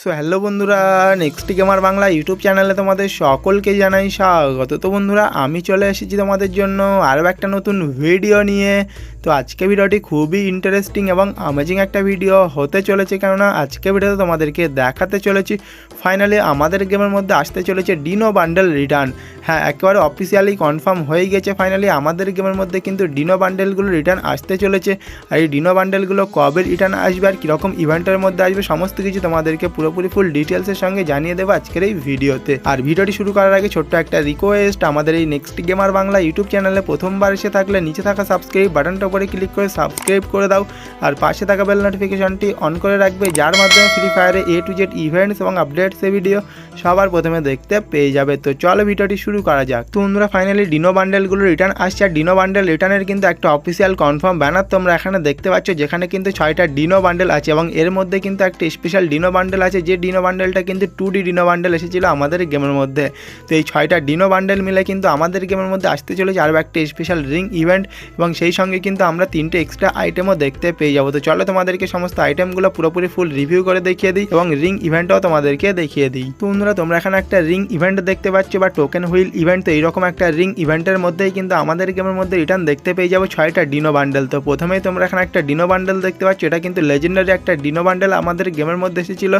So hello বন্ধুরা next gamer Bangla YouTube চ্যানেলে তোমাদের সকলকে জানাই স্বাগত। তো বন্ধুরা, আমি চলে এসেছি তোমাদের জন্য আরও একটা নতুন ভিডিও নিয়ে। তো আজকে ভিডিওটি খুবই ইন্টারেস্টিং এবং অ্যামেজিং একটা ভিডিও হতে চলেছে, কেননা আজকে ভিডিওতে তোমাদেরকে দেখাতে চলেছি। ফাইনালি আমাদের গেমের মধ্যে আসতে চলেছে ডিনো বান্ডেল রিটার্ন হ্যাঁ একেবারে অফিসিয়ালি কনফার্ম হয়ে গেছে ফাইনালি আমাদের গেমের মধ্যে কিন্তু ডিনো বান্ডেলগুলো রিটার্ন আসতে চলেছে। আর এই ডিনো বান্ডেলগুলো কবে রিটার্ন আসবে আর কীরকম ইভেন্টের মধ্যে আসবে, সমস্ত কিছু তোমাদেরকে পুরোপুরি ফুল ডিটেলসের সঙ্গে জানিয়ে দেবো আজকের এই ভিডিওতে। আর ভিডিওটি শুরু করার আগে ছোট্ট একটা রিকোয়েস্ট আমাদের এই নেক্সট গেমার বাংলা ইউটিউব চ্যানেলে প্রথমবার এসে থাকলে নিচে থাকা সাবস্ক্রাইব বাটনটা উপরে ক্লিক করে সাবস্ক্রাইব করে দাও। আর পাশে থাকা বেল নোটিফিকেশনটি অন করে রাখবে, যার মাধ্যমে ফ্রি ফায়ারে এ টু জেড ইভেন্টস এবং আপডেটস এ ভিডিও সবার প্রথমে দেখতে পেয়ে যাবে। তো চলো ভিডিওটি শুরু করা যাক। তো বন্ধুরা ফাইনালি ডিনো বান্ডেলগুলো রিটার্ন আসছে। আর ডিনো বান্ডেল রিটার্নের কিন্তু একটা অফিসিয়াল কনফার্ম ব্যানার তোমরা এখানে দেখতে পাচ্ছ, যেখানে কিন্তু ছয়টা ডিনো বান্ডেল আছে এবং এর মধ্যে কিন্তু একটা স্পেশাল ডিনো বান্ডেল আছে যে ডিনো বান্ডেলটা কিন্তু টু ডি ডিনো বান্ডেল এসেছিল আমাদের গেমের মধ্যে। তো এই ছয়টা ডিনো বান্ডেল মিলে কিন্তু আমাদের গেমের মধ্যে আসতে চলেছে আরও একটা স্পেশাল রিং ইভেন্ট এবং সেই সঙ্গে কিন্তু আমরা তিনটে এক্সট্রা আইটেমও দেখতে পেয়ে যাব। তো চলো তোমাদেরকে সমস্ত আইটেমগুলো পুরোপুরি ফুল রিভিউ করে দেখিয়ে দিই এবং রিং ইভেন্টও তোমাদেরকে দেখিয়ে দিই। তো বন্ধুরা, তোমরা এখানে একটা রিং ইভেন্ট দেখতে পাচ্ছ বা টোকেন হুইল ইভেন্ট তো এইরকম একটা রিং ইভেন্টের মধ্যেই কিন্তু আমাদের গেমের মধ্যে রিটার্ন দেখতে পেয়ে যাব ছয়টা ডিনো বান্ডেল তো প্রথমেই তোমরা এখানে একটা ডিনো বান্ডেল দেখতে পাচ্ছ, এটা কিন্তু লেজেন্ডারি একটা ডিনো বান্ডেল আমাদের গেমের মধ্যে এসেছিল।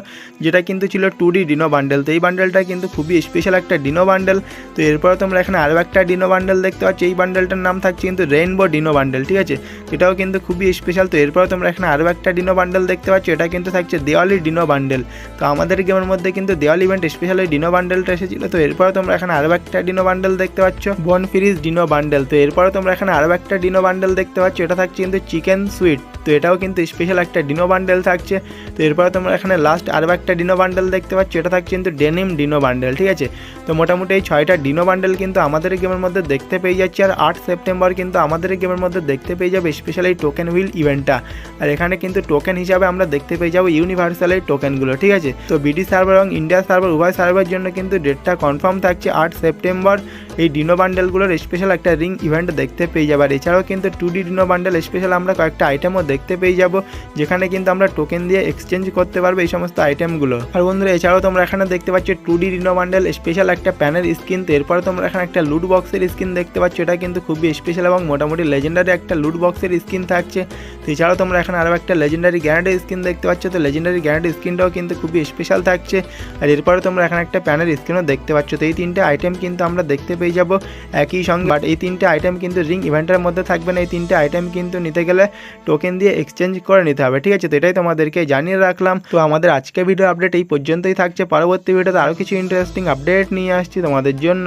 যেটা কিন্তু ছিল টু ডি ডিনো বান্ডেল তো এই বান্ডেলটা কিন্তু খুবই স্পেশাল একটা ডিনো বান্ডেল তো এরপরে তোমরা এখানে আরও একটা ডিনো বান্ডেল দেখতে পাচ্ছ। এই বান্ডেলটার নাম থাকছে কিন্তু রেইনবো ডিনো বান্ডেল ঠিক আছে? এটাও কিন্তু খুবই স্পেশাল তো এরপরে তোমরা এখানে আরও একটা ডিনো বান্ডেল দেখতে পাচ্ছ। এটা কিন্তু থাকছে দেওয়ালি ডিনো বান্ডেল তো আমাদের গেমের মধ্যে কিন্তু দেওয়ালি ইভেন্ট স্পেশাল এই ডিনো বান্ডেলটা এসেছিল। তো এরপরে তোমরা এখানে আরও একটা ডিনো বান্ডেল দেখতে পাচ্ছ। বন ফ্রিজ ডিনো বান্ডেল তো এরপরে তোমরা এখানে আরও একটা ডিনো বান্ডেল দেখতে পাচ্ছ। এটা থাকছে কিন্তু চিকেন সুইট তো এটাও কিন্তু স্পেশাল একটা ডিনো বান্ডেল থাকছে। তো এরপরে তোমরা এখানে লাস্ট আরও একটা ডিনো বান্ডেল দেখতে পাচ্ছ, এটা থাকছে কিন্তু ডেনিম ডিনো বান্ডেল ঠিক আছে? তো মোটামুটি এই ছয়টা ডিনো বান্ডেল কিন্তু আমাদের গেমের মধ্যে দেখতে পেয়ে যাচ্ছে, আর আট সেপ্টেম্বর কিন্তু আমাদের গেমের মধ্যে দেখতে পেয়ে যাবে স্পেশাল এই টোকেন হুইল ইভেন্টটা আর এখানে কিন্তু টোকেন হিসাবে আমরা দেখতে পেয়ে যাব ইউনিভার্সাল এই টোকেনগুলো ঠিক আছে? তো বিডি সার্ভার এবং ইন্ডিয়া সার্ভার উভয় সার্ভারের জন্য কিন্তু ডেটটা কনফার্ম থাকছে আট সেপ্টেম্বর এই ডিনো বান্ডেলগুলোর স্পেশাল একটা রিং ইভেন্ট দেখতে পেয়ে যাবে। আর এছাড়াও কিন্তু two D dino bundle special আমরা কয়েকটা আইটেমও দেখতে পেয়ে যাব, যেখানে কিন্তু আমরা টোকেন দিয়ে এক্সচেঞ্জ করতে পারব এই সমস্ত আইটেমগুলো আর বন্ধুরা, এছাড়াও তোমরা এখানে দেখতে পাচ্ছ two D dino bundle special একটা প্যানের স্কিন তো এরপরে তোমরা এখানে একটা লুট বক্সের স্কিন দেখতে পাচ্ছ, এটা কিন্তু খুবই স্পেশাল এবং মোটামুটি লেজেন্ডারি একটা লুট বক্সের স্কিন থাকছে। এছাড়াও তোমরা এখানে আরও একটা লেজেন্ডারি গ্যারান্টি স্কিন দেখতে পাচ্ছ, তো লেজেন্ডারি গ্যারান্টি স্কিনটাও কিন্তু খুবই স্পেশাল থাকছে। আর এরপরে তোমরা এখানে একটা প্যানের স্কিনও দেখতে পাচ্ছ, তো এই তিনটে আইটেম কিন্তু আমরা দেখতে পেয়ে যাব একই সঙ্গে। বাট এই তিনটে আইটেম কিন্তু রিং ইভেন্টের মধ্যে থাকবে না, এই তিনটে আইটেম কিন্তু নিতে গেলে টোকেন দিয়ে এক্সচেঞ্জ করে নিতে হবে, ঠিক আছে? তো এটাই তোমাদেরকে জানিয়ে রাখলাম। তো আমাদের আজকে ভিডিও আপডেট এই পর্যন্তই থাকছে। পরবর্তী ভিডিওতে আরও কিছু ইন্টারেস্টিং আপডেট নিয়ে আসছি তোমাদের জন্য।